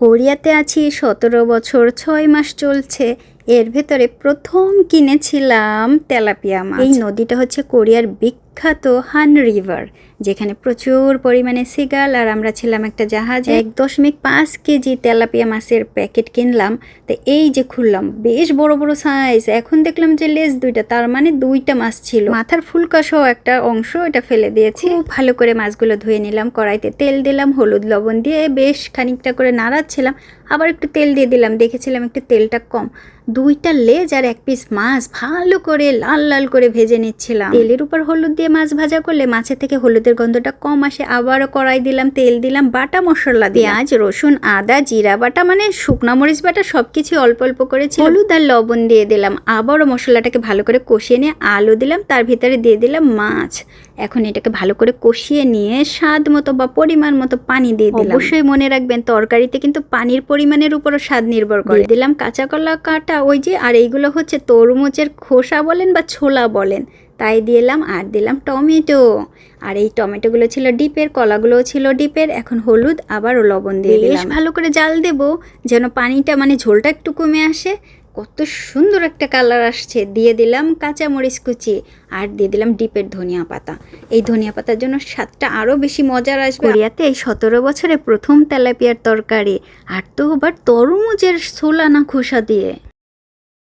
কোরিয়াতে আছি সতেরো বছর ছয় মাস চলছে। এর ভেতরে প্রথম কিনেছিলাম তেলাপিয়া মাছ। এই নদীটা হচ্ছে কোরিয়ার বিখ্যাত হান রিভার, যেখানে প্রচুর পরিমাণে সিগাল আর আমরা ছিলাম একটা জাহাজে। এক দশমিক পাঁচ কেজি তেলাপিয়া মাছের প্যাকেট কিনলাম। তো এই যে খুললাম, বেশ বড় বড় সাইজ এখন দেখলাম যে লেজ দুইটা, তার মানে দুইটা মাছ ছিল। মাথার ফুলকা একটা অংশ এটা ফেলে দিয়েছি। ভালো করে মাছগুলো ধুয়ে নিলাম, কড়াইতে তেল দিলাম, হলুদ লবণ দিয়ে বেশ খানিকটা করে নাড়াচ্ছিলাম। আবার একটু তেল দিয়ে দিলাম। দেখেছিলাম একটু তেলটা কম। দুইটা লেজ আর এক পিস মাছ ভালো করে লাল লাল করে ভেজে নিচ্ছিলাম। তেলের উপর হলুদ দিয়ে মাছ ভাজা করলে মাছের থেকে হলুদের গন্ধটা কম আসে। আবারও কড়াই দিলাম, তেল দিলাম, বাটা মশলা পেঁয়াজ, রসুন, আদা, জিরা বাটা মানে শুকনা মরিচ বাটা সব সবকিছু অল্প অল্প করেছি হলুদ আর লবণ দিয়ে দিলাম। আবারও মশলাটাকে ভালো করে কষিয়ে নিয়ে আলু দিলাম, তার ভিতরে দিয়ে দিলাম মাছ। এখন এটাকে ভালো করে কষিয়ে নিয়ে স্বাদ মতো বা পরিমাণ মতো পানি দিয়ে দিলাম। অবশ্যই মনে রাখবেন, তরকারিতে কিন্তু পানির পরিমাণের উপর স্বাদ নির্ভর করে। দিলাম কাঁচা কলা কাটা ওই যে আর এইগুলো হচ্ছে তরমুজের খোসা বলেন বা ছোলা বলেন। তাই দিলাম আর দিলাম টমেটো। আর এই টমেটোগুলো ছিল ডিপের কলাগুলোও ছিল ডিপের এখন হলুদ আবার লবণ দিয়ে বেশ ভালো করে জাল দেব যেন পানিটা মানে ঝোলটা একটু কমে আসে। কত সুন্দর একটা কালার আসছে। দিয়ে দিলাম কাঁচা মরিচ কুচি আর দিয়ে দিলাম ডিপের ধনিয়া পাতা। এই ধনিয়া পাতার জন্য স্বাদটা আরও বেশি মজার আসবে। কোরিয়াতে এই সতেরো বছরে প্রথম তেলাপিয়ার তরকারি, আর তো আবার তরমুজের সোলানা খোসা দিয়ে।